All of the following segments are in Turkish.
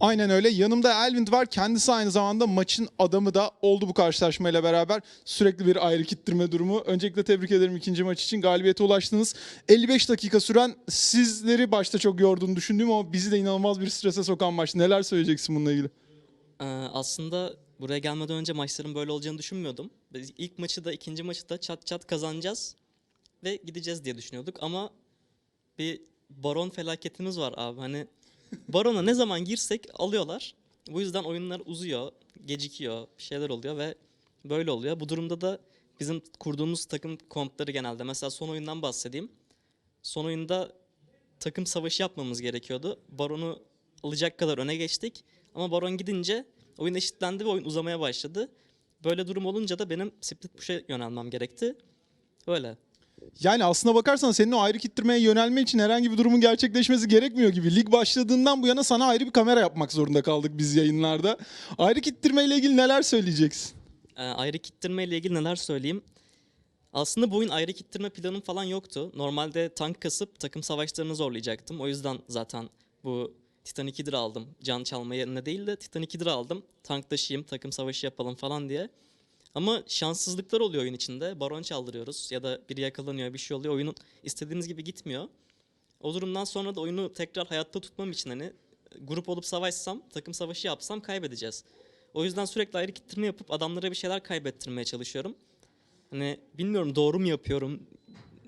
Aynen öyle. Yanımda Elvind var. Kendisi aynı zamanda maçın adamı da oldu bu karşılaşmayla beraber. Sürekli bir ayrı kittirme durumu. Öncelikle tebrik ederim ikinci maç için. Galibiyete ulaştınız. 55 dakika süren sizleri başta çok yorduğunu düşündüğüm ama bizi de inanılmaz bir strese sokan maç. Neler söyleyeceksin bununla ilgili? Ee, aslında buraya gelmeden önce maçların böyle olacağını düşünmüyordum. Biz ilk maçı da ikinci maçı da çat çat kazanacağız ve gideceğiz diye düşünüyorduk ama bir baron felaketimiz var abi. Hani barona ne zaman girsek alıyorlar. Bu yüzden oyunlar uzuyor, gecikiyor, bir şeyler oluyor ve böyle oluyor. Bu durumda da bizim kurduğumuz takım kompları genelde mesela son oyundan bahsedeyim. Son oyunda takım savaşı yapmamız gerekiyordu. Baron'u alacak kadar öne geçtik. Ama Baron gidince oyun eşitlendi ve oyun uzamaya başladı. Böyle durum olunca da benim split push'a yönelmem gerekti. Öyle. Yani aslına bakarsan senin o ayrı kittirmeye yönelme için herhangi bir durumun gerçekleşmesi gerekmiyor gibi. Lig başladığından bu yana sana ayrı bir kamera yapmak zorunda kaldık biz yayınlarda. Ayrı kittirme ile ilgili neler söyleyeceksin? Ee, ayrı kittirme ile ilgili neler söyleyeyim? Aslında bu oyun ayrı kittirme planım falan yoktu. Normalde tank kasıp takım savaşlarını zorlayacaktım. O yüzden zaten bu Titan 2'dir aldım. Can çalma yerine değil de Titan 2'dir aldım. Tank taşıyayım, takım savaşı yapalım falan diye. Ama şanssızlıklar oluyor oyun içinde. Baron çaldırıyoruz ya da biri yakalanıyor, bir şey oluyor. Oyunun istediğimiz gibi gitmiyor. O durumdan sonra da oyunu tekrar hayatta tutmam için hani grup olup savaşsam, takım savaşı yapsam kaybedeceğiz. O yüzden sürekli ayrı kittirme yapıp adamlara bir şeyler kaybettirmeye çalışıyorum. Hani bilmiyorum doğru mu yapıyorum,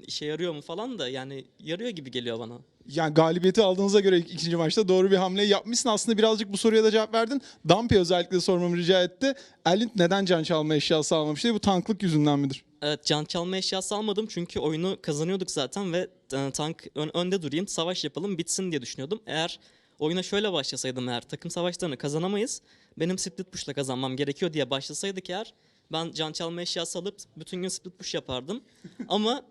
işe yarıyor mu falan da yani yarıyor gibi geliyor bana. Yani galibiyeti aldığınıza göre ik- ikinci maçta doğru bir hamle yapmışsın. Aslında birazcık bu soruya da cevap verdin. Dumpy özellikle sormamı rica etti. Ellind neden can çalma eşyası almamış diye bu tanklık yüzünden midir? Evet can çalma eşyası almadım çünkü oyunu kazanıyorduk zaten ve e, tank ön- önde durayım savaş yapalım bitsin diye düşünüyordum. Eğer oyuna şöyle başlasaydım eğer takım savaşlarını kazanamayız benim split push'la kazanmam gerekiyor diye başlasaydık eğer ben can çalma eşyası alıp bütün gün split push yapardım. Ama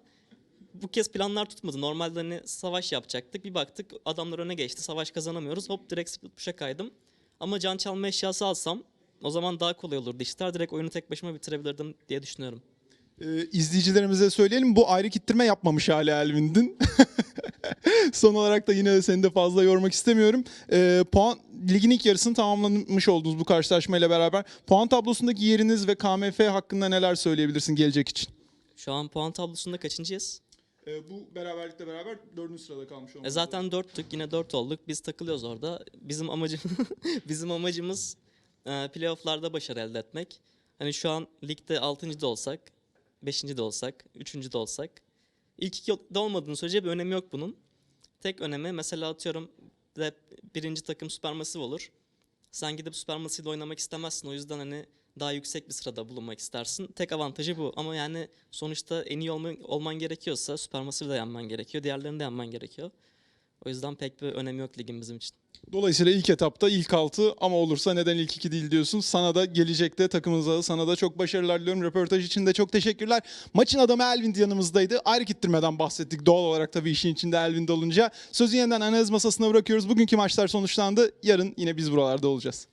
bu kez planlar tutmadı. Normalde hani savaş yapacaktık. Bir baktık adamlar öne geçti. Savaş kazanamıyoruz. Hop direkt split push'a kaydım. Ama can çalma eşyası alsam o zaman daha kolay olurdu işler. Direkt oyunu tek başıma bitirebilirdim diye düşünüyorum. Ee, izleyicilerimize söyleyelim bu ayrı kittirme yapmamış hali Elvind'in. Son olarak da yine seni de fazla yormak istemiyorum. Ee, puan ligin ilk yarısını tamamlamış oldunuz bu karşılaşmayla beraber. Puan tablosundaki yeriniz ve KMF hakkında neler söyleyebilirsin gelecek için? Şu an puan tablosunda kaçıncıyız? Ee, bu beraberlikle beraber dördüncü sırada kalmış E zaten dörttük yine dört olduk. Biz takılıyoruz orada. Bizim amacım bizim amacımız e, playoff'larda başarı elde etmek. Hani şu an ligde 6. da olsak, 5. de olsak, 3. de olsak ilk iki de olmadığını sürece bir önemi yok bunun. Tek önemi mesela atıyorum de birinci takım Supermassive olur. Sen gidip Supermassive ile oynamak istemezsin. O yüzden hani daha yüksek bir sırada bulunmak istersin. Tek avantajı bu. Ama yani sonuçta en iyi olman, olman gerekiyorsa Supermassive de yenmen gerekiyor. Diğerlerini de yenmen gerekiyor. O yüzden pek bir önemi yok ligin bizim için. Dolayısıyla ilk etapta ilk altı ama olursa neden ilk iki değil diyorsun. Sana da gelecekte takımınıza da sana da çok başarılar diliyorum. Röportaj için de çok teşekkürler. Maçın adamı Elvind yanımızdaydı. Ayrı kittirmeden bahsettik doğal olarak tabii işin içinde Elvind olunca. Sözü yeniden analiz masasına bırakıyoruz. Bugünkü maçlar sonuçlandı. Yarın yine biz buralarda olacağız.